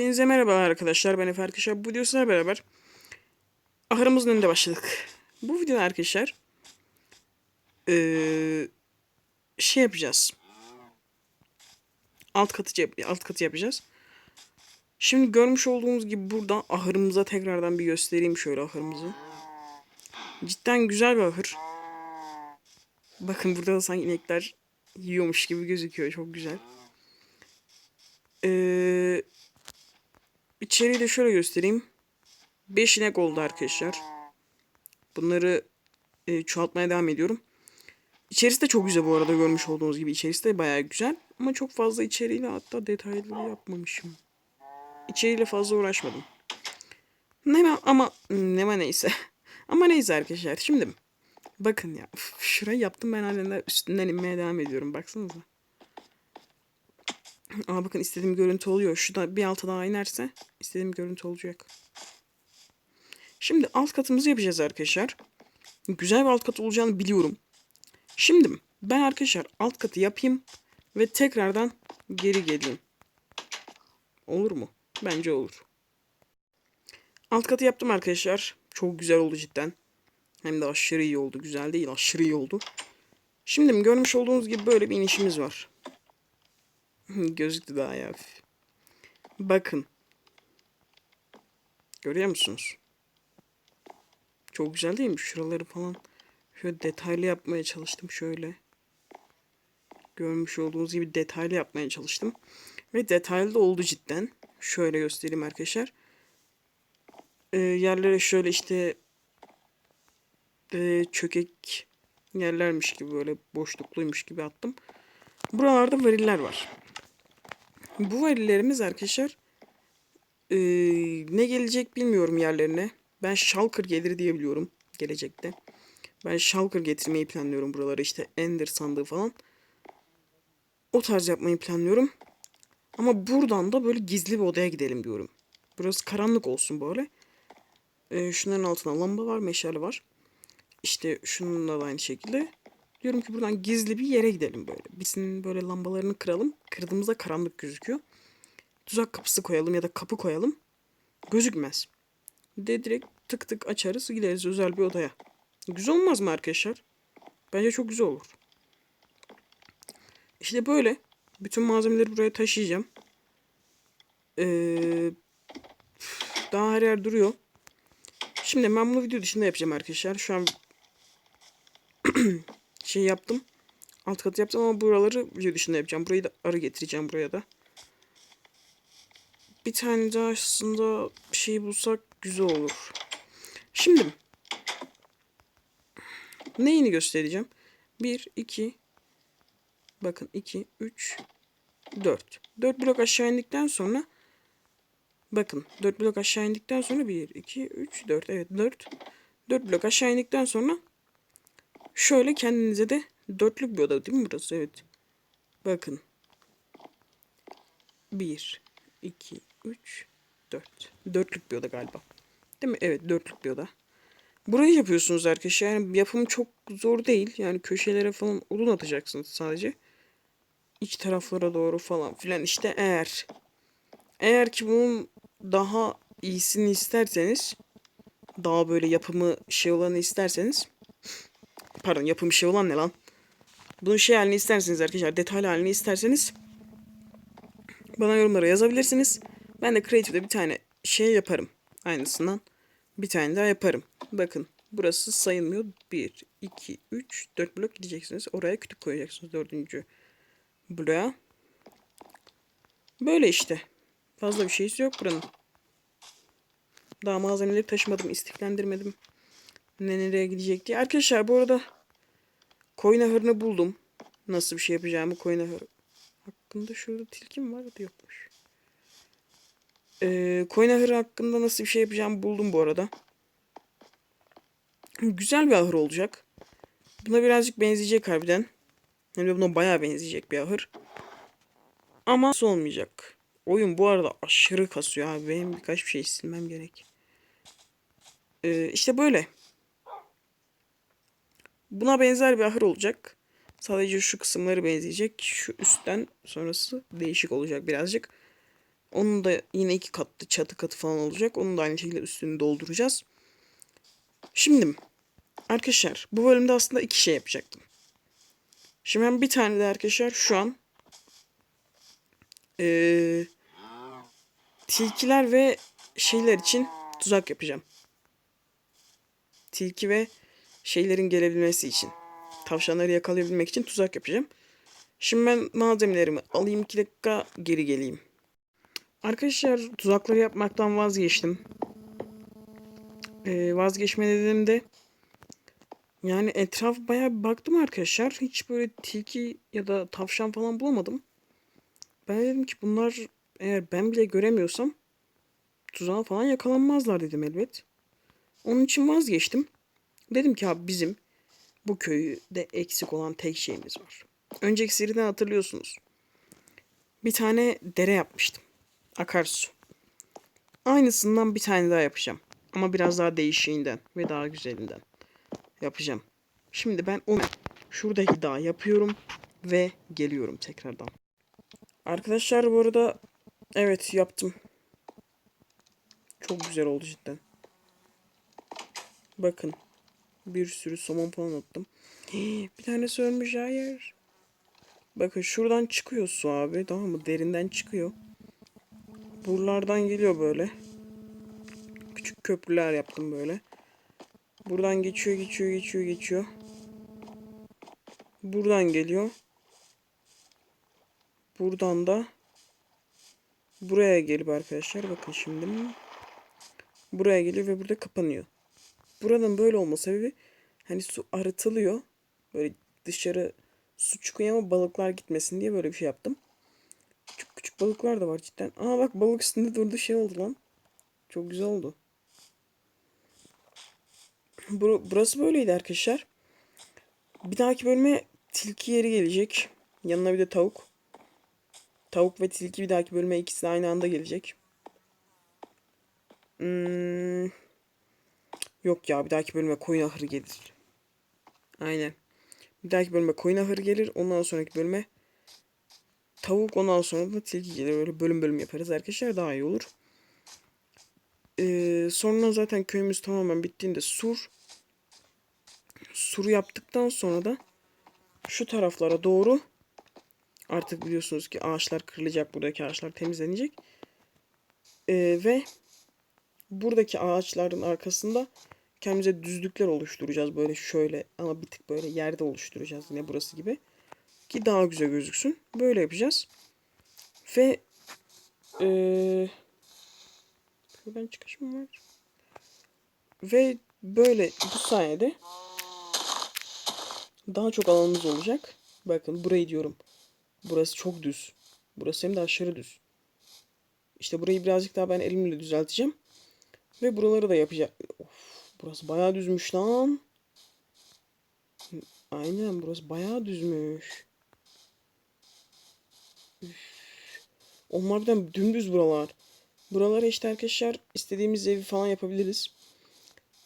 Hepinize merhabalar arkadaşlar. Ben Efe arkadaşlar. Bu videosuyla beraber ahırımızın önünde başladık. Bu videoda arkadaşlar eee, şey yapacağız. Alt katı alt katı yapacağız. Şimdi görmüş olduğunuz gibi burada ahırımıza tekrardan bir göstereyim şöyle ahırımızı. Cidden güzel bir ahır. Bakın burada da sanki inekler yiyormuş gibi gözüküyor. Çok güzel. Eee İçeriği de şöyle göstereyim. 5 inek oldu arkadaşlar. Bunları e, çoğaltmaya devam ediyorum. İçerisi de çok güzel bu arada görmüş olduğunuz gibi. İçerisi de bayağı güzel. Ama çok fazla içeriğiyle hatta detaylı yapmamışım. İçeriğiyle fazla uğraşmadım. Ne ama ne neyse. ama neyse arkadaşlar. Şimdi bakın ya. Uf, şurayı yaptım ben halen üstünden inmeye devam ediyorum. Baksanıza. Aa bakın istediğim görüntü oluyor. Şu da bir alta daha inerse istediğim görüntü olacak. Şimdi alt katımızı yapacağız arkadaşlar. Güzel bir alt kat olacağını biliyorum. Şimdi ben arkadaşlar alt katı yapayım ve tekrardan geri geleyim. Olur mu? Bence olur. Alt katı yaptım arkadaşlar. Çok güzel oldu cidden. Hem de aşırı iyi oldu. Güzel değil aşırı iyi oldu. Şimdi görmüş olduğunuz gibi böyle bir inişimiz var. Gözüktü daha ya. Bakın. Görüyor musunuz? Çok güzel değil mi? Şuraları falan şöyle detaylı yapmaya çalıştım şöyle. Görmüş olduğunuz gibi detaylı yapmaya çalıştım. Ve detaylı da oldu cidden. Şöyle göstereyim arkadaşlar. Ee, yerlere şöyle işte e, çökek yerlermiş gibi böyle boşlukluymuş gibi attım. Buralarda variller var. Bu verilerimiz arkadaşlar ee, ne gelecek bilmiyorum yerlerine. Ben Shulker gelir diye biliyorum gelecekte. Ben Shulker getirmeyi planlıyorum buralara işte Ender sandığı falan. O tarz yapmayı planlıyorum. Ama buradan da böyle gizli bir odaya gidelim diyorum. Burası karanlık olsun böyle. Ee, şunların altına lamba var, meşale var. İşte şununla da aynı şekilde. Diyorum ki buradan gizli bir yere gidelim böyle. Birisinin böyle lambalarını kıralım. Kırdığımızda karanlık gözüküyor. Tuzak kapısı koyalım ya da kapı koyalım. Gözükmez. De direkt tık tık açarız gideriz özel bir odaya. Güzel olmaz mı arkadaşlar? Bence çok güzel olur. İşte böyle. Bütün malzemeleri buraya taşıyacağım. Ee, daha her yer duruyor. Şimdi ben bunu video dışında yapacağım arkadaşlar. Şu an şey yaptım. Alt katı yaptım ama buraları video dışında yapacağım. Burayı da arı getireceğim buraya da. Bir tane daha aslında şey bulsak güzel olur. Şimdi neyini göstereceğim? 1, 2 bakın 2, 3 4. 4 blok aşağı indikten sonra bakın 4 blok aşağı indikten sonra 1, 2, 3, 4 evet 4. 4 blok aşağı indikten sonra Şöyle kendinize de dörtlük bir oda değil mi burası? Evet. Bakın. 1, 2, 3, 4. Dörtlük bir oda galiba. Değil mi? Evet dörtlük bir oda. Burayı yapıyorsunuz arkadaşlar. Yani yapım çok zor değil. Yani köşelere falan odun atacaksınız sadece. İç taraflara doğru falan filan. İşte eğer eğer ki bunun daha iyisini isterseniz daha böyle yapımı şey olanı isterseniz Pardon yapım şey olan ne lan? Bunun şey halini isterseniz arkadaşlar detaylı halini isterseniz bana yorumlara yazabilirsiniz. Ben de Creative'de bir tane şey yaparım. Aynısından bir tane daha yaparım. Bakın burası sayılmıyor. 1, 2, 3, 4 blok gideceksiniz. Oraya kütük koyacaksınız dördüncü bloğa. Böyle işte. Fazla bir şeysi yok buranın. Daha malzemeleri taşımadım, istiklendirmedim ne nereye gidecek diye. Arkadaşlar bu arada koyun ahırını buldum. Nasıl bir şey yapacağımı koyun ahırı. Hakkında şurada tilkim var da yokmuş. Ee, koyun ahırı hakkında nasıl bir şey yapacağımı buldum bu arada. Güzel bir ahır olacak. Buna birazcık benzeyecek harbiden. Hem de buna bayağı benzeyecek bir ahır. Ama nasıl olmayacak? Oyun bu arada aşırı kasıyor abi. Benim birkaç bir şey silmem gerek. Ee, işte böyle. Buna benzer bir ahır olacak. Sadece şu kısımları benzeyecek. Şu üstten sonrası değişik olacak birazcık. Onun da yine iki katlı çatı katı falan olacak. Onu da aynı şekilde üstünü dolduracağız. Şimdi arkadaşlar bu bölümde aslında iki şey yapacaktım. Şimdi ben bir tane de arkadaşlar şu an eee, tilkiler ve şeyler için tuzak yapacağım. Tilki ve şeylerin gelebilmesi için. Tavşanları yakalayabilmek için tuzak yapacağım. Şimdi ben malzemelerimi alayım 2 dakika geri geleyim. Arkadaşlar tuzakları yapmaktan vazgeçtim. Ee, vazgeçme nedenim de yani etraf bayağı bir baktım arkadaşlar. Hiç böyle tilki ya da tavşan falan bulamadım. Ben dedim ki bunlar eğer ben bile göremiyorsam tuzağa falan yakalanmazlar dedim elbet. Onun için vazgeçtim. Dedim ki abi bizim bu köyde eksik olan tek şeyimiz var. Önceki seriden hatırlıyorsunuz. Bir tane dere yapmıştım. Akarsu. Aynısından bir tane daha yapacağım. Ama biraz daha değişiğinden ve daha güzelinden yapacağım. Şimdi ben onu şuradaki daha yapıyorum ve geliyorum tekrardan. Arkadaşlar bu arada evet yaptım. Çok güzel oldu cidden. Bakın. Bir sürü somon falan attım. Bir tanesi ölmüş hayır. Bakın şuradan çıkıyor su abi tamam mı? Derinden çıkıyor. Buralardan geliyor böyle. Küçük köprüler yaptım böyle. Buradan geçiyor geçiyor geçiyor geçiyor. Buradan geliyor. Buradan da buraya gelip arkadaşlar bakın şimdi. Buraya geliyor ve burada kapanıyor. Buranın böyle olma sebebi hani su arıtılıyor. Böyle dışarı su çıkıyor ama balıklar gitmesin diye böyle bir şey yaptım. Küçük küçük balıklar da var cidden. Aa bak balık üstünde durdu şey oldu lan. Çok güzel oldu. Bur burası böyleydi arkadaşlar. Bir dahaki bölüme tilki yeri gelecek. Yanına bir de tavuk. Tavuk ve tilki bir dahaki bölüme ikisi de aynı anda gelecek. Hmm. Yok ya bir dahaki bölüme koyun ahırı gelir. Aynen. Bir dahaki bölüme koyun ahırı gelir. Ondan sonraki bölüme tavuk ondan sonra da tilki gelir. Böyle bölüm bölüm yaparız arkadaşlar daha iyi olur. Ee, sonra zaten köyümüz tamamen bittiğinde sur. Suru yaptıktan sonra da şu taraflara doğru artık biliyorsunuz ki ağaçlar kırılacak. Buradaki ağaçlar temizlenecek. Ee, ve buradaki ağaçların arkasında kendimize düzlükler oluşturacağız. Böyle şöyle ama bir tık böyle yerde oluşturacağız yine burası gibi. Ki daha güzel gözüksün. Böyle yapacağız. Ve ee, buradan çıkış mı var? Ve böyle bu sayede daha çok alanımız olacak. Bakın burayı diyorum. Burası çok düz. Burası hem de aşırı düz. İşte burayı birazcık daha ben elimle düzelteceğim. Ve buraları da yapacağım. Of, burası bayağı düzmüş lan. Aynen burası bayağı düzmüş. Üf. Oğlum dümdüz buralar. Buralara işte arkadaşlar istediğimiz evi falan yapabiliriz.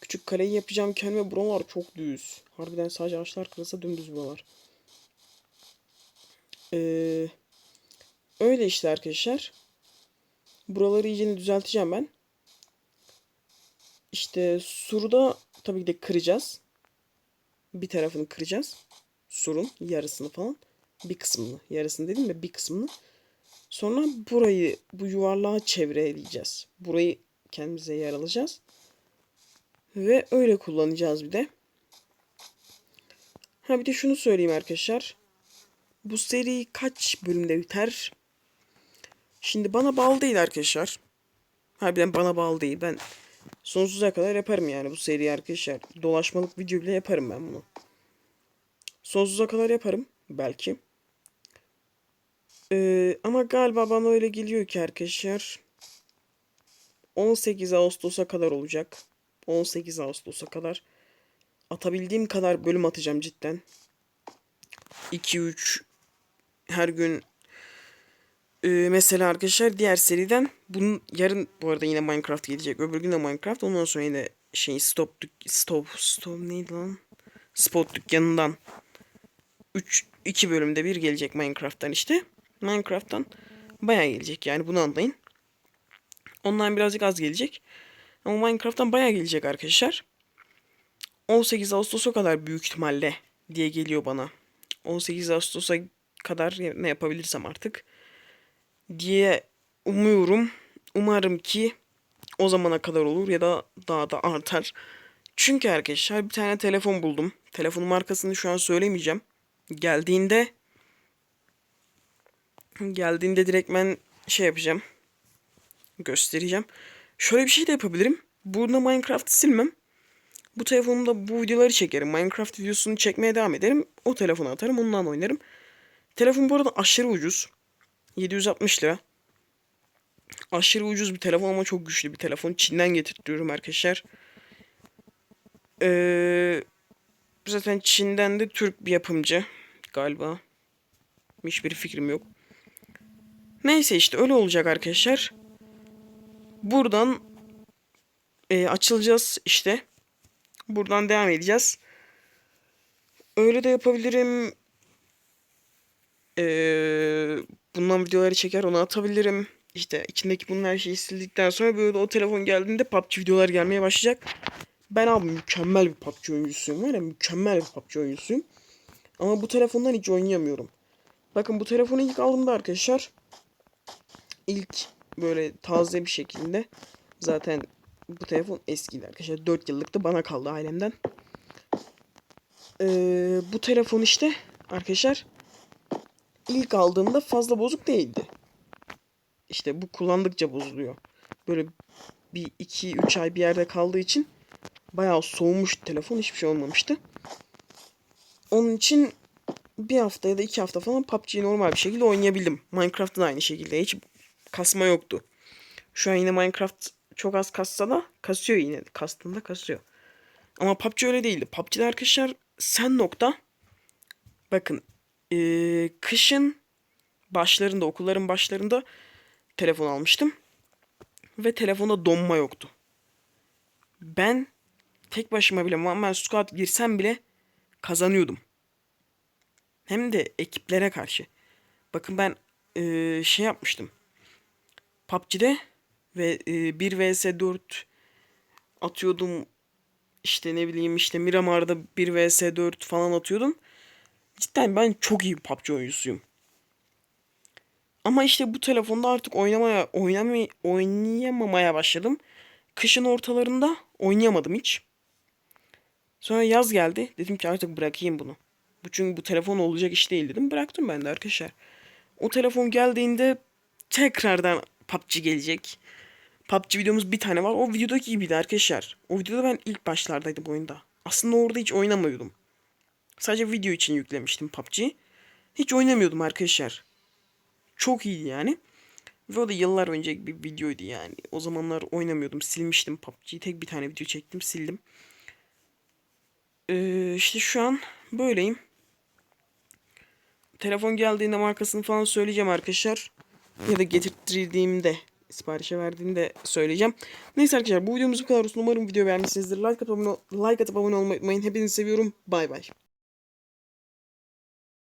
Küçük kaleyi yapacağım kendime buralar çok düz. Harbiden sadece ağaçlar kırılsa dümdüz buralar. Ee, öyle işte arkadaşlar. Buraları iyice düzelteceğim ben. İşte surda tabii ki de kıracağız. Bir tarafını kıracağız. Surun yarısını falan. Bir kısmını. Yarısını dedim de bir kısmını. Sonra burayı bu yuvarlığa çevreleyeceğiz. Burayı kendimize yer alacağız. Ve öyle kullanacağız bir de. Ha bir de şunu söyleyeyim arkadaşlar. Bu seri kaç bölümde biter? Şimdi bana bağlı değil arkadaşlar. Harbiden bana bağlı değil. Ben sonsuza kadar yaparım yani bu seriyi arkadaşlar. Dolaşmalık video bile yaparım ben bunu. Sonsuza kadar yaparım. Belki. Ee, ama galiba bana öyle geliyor ki arkadaşlar. 18 Ağustos'a kadar olacak. 18 Ağustos'a kadar. Atabildiğim kadar bölüm atacağım cidden. 2-3 her gün ee, mesela arkadaşlar diğer seriden bunun yarın bu arada yine Minecraft gelecek. Öbür gün de Minecraft. Ondan sonra yine şey stop dük stop stop neydi lan? Spot dükkanından 3 2 bölümde bir gelecek Minecraft'tan işte. Minecraft'tan bayağı gelecek yani bunu anlayın. Ondan birazcık az gelecek. Ama Minecraft'tan bayağı gelecek arkadaşlar. 18 Ağustos'a kadar büyük ihtimalle diye geliyor bana. 18 Ağustos'a kadar ne yapabilirsem artık diye umuyorum. Umarım ki o zamana kadar olur ya da daha da artar. Çünkü arkadaşlar bir tane telefon buldum. Telefonun markasını şu an söylemeyeceğim. Geldiğinde geldiğinde direkt ben şey yapacağım. Göstereceğim. Şöyle bir şey de yapabilirim. Burada Minecraft'ı silmem. Bu telefonumda bu videoları çekerim. Minecraft videosunu çekmeye devam ederim. O telefonu atarım. Ondan oynarım. Telefon bu arada aşırı ucuz. 760 lira. Aşırı ucuz bir telefon ama çok güçlü bir telefon. Çin'den getirtiyorum arkadaşlar. Ee, zaten Çin'den de Türk bir yapımcı galiba. Hiçbir fikrim yok. Neyse işte öyle olacak arkadaşlar. Buradan e, açılacağız işte. Buradan devam edeceğiz. Öyle de yapabilirim. Ee, bundan videoları çeker onu atabilirim. İşte içindeki bunun her şeyi sildikten sonra böyle o telefon geldiğinde PUBG videolar gelmeye başlayacak. Ben abi mükemmel bir PUBG oyuncusuyum var ya mükemmel bir PUBG oyuncusuyum. Ama bu telefondan hiç oynayamıyorum. Bakın bu telefonu ilk aldığımda arkadaşlar ilk böyle taze bir şekilde zaten bu telefon eskiydi arkadaşlar. 4 yıllık da bana kaldı ailemden. Ee, bu telefon işte arkadaşlar ilk aldığımda fazla bozuk değildi. İşte bu kullandıkça bozuluyor. Böyle bir 2-3 ay bir yerde kaldığı için bayağı soğumuş telefon hiçbir şey olmamıştı. Onun için bir hafta ya da iki hafta falan PUBG'yi normal bir şekilde oynayabildim. Minecraft'ta da aynı şekilde hiç kasma yoktu. Şu an yine Minecraft çok az kassa da kasıyor yine. Kastığında kasıyor. Ama PUBG öyle değildi. PUBG'de arkadaşlar sen nokta bakın ee, kışın başlarında okulların başlarında telefon almıştım. Ve telefonda donma yoktu. Ben tek başıma bile Muammer Squad girsem bile kazanıyordum. Hem de ekiplere karşı. Bakın ben ee, şey yapmıştım. PUBG'de ve e, 1 vs 4 atıyordum. İşte ne bileyim işte Miramar'da 1 vs 4 falan atıyordum. Cidden ben çok iyi bir PUBG oyuncusuyum. Ama işte bu telefonda artık oynamaya oynamay oynayamamaya başladım. Kışın ortalarında oynayamadım hiç. Sonra yaz geldi. Dedim ki artık bırakayım bunu. Bu çünkü bu telefon olacak iş değil dedim. Bıraktım ben de arkadaşlar. O telefon geldiğinde tekrardan PUBG gelecek. PUBG videomuz bir tane var. O videodaki gibiydi arkadaşlar. O videoda ben ilk başlardaydım oyunda. Aslında orada hiç oynamıyordum. Sadece video için yüklemiştim PUBG'yi. Hiç oynamıyordum arkadaşlar. Çok iyiydi yani. Ve o da yıllar önce bir videoydu yani. O zamanlar oynamıyordum. Silmiştim PUBG'yi. Tek bir tane video çektim. Sildim. Ee, işte şu an böyleyim. Telefon geldiğinde markasını falan söyleyeceğim arkadaşlar. Ya da getirttirdiğimde siparişe verdiğimde söyleyeceğim. Neyse arkadaşlar bu videomuz bu kadar olsun. Umarım video beğenmişsinizdir. Like atıp abone, like atıp abone olmayı unutmayın. Hepinizi seviyorum. Bay bay.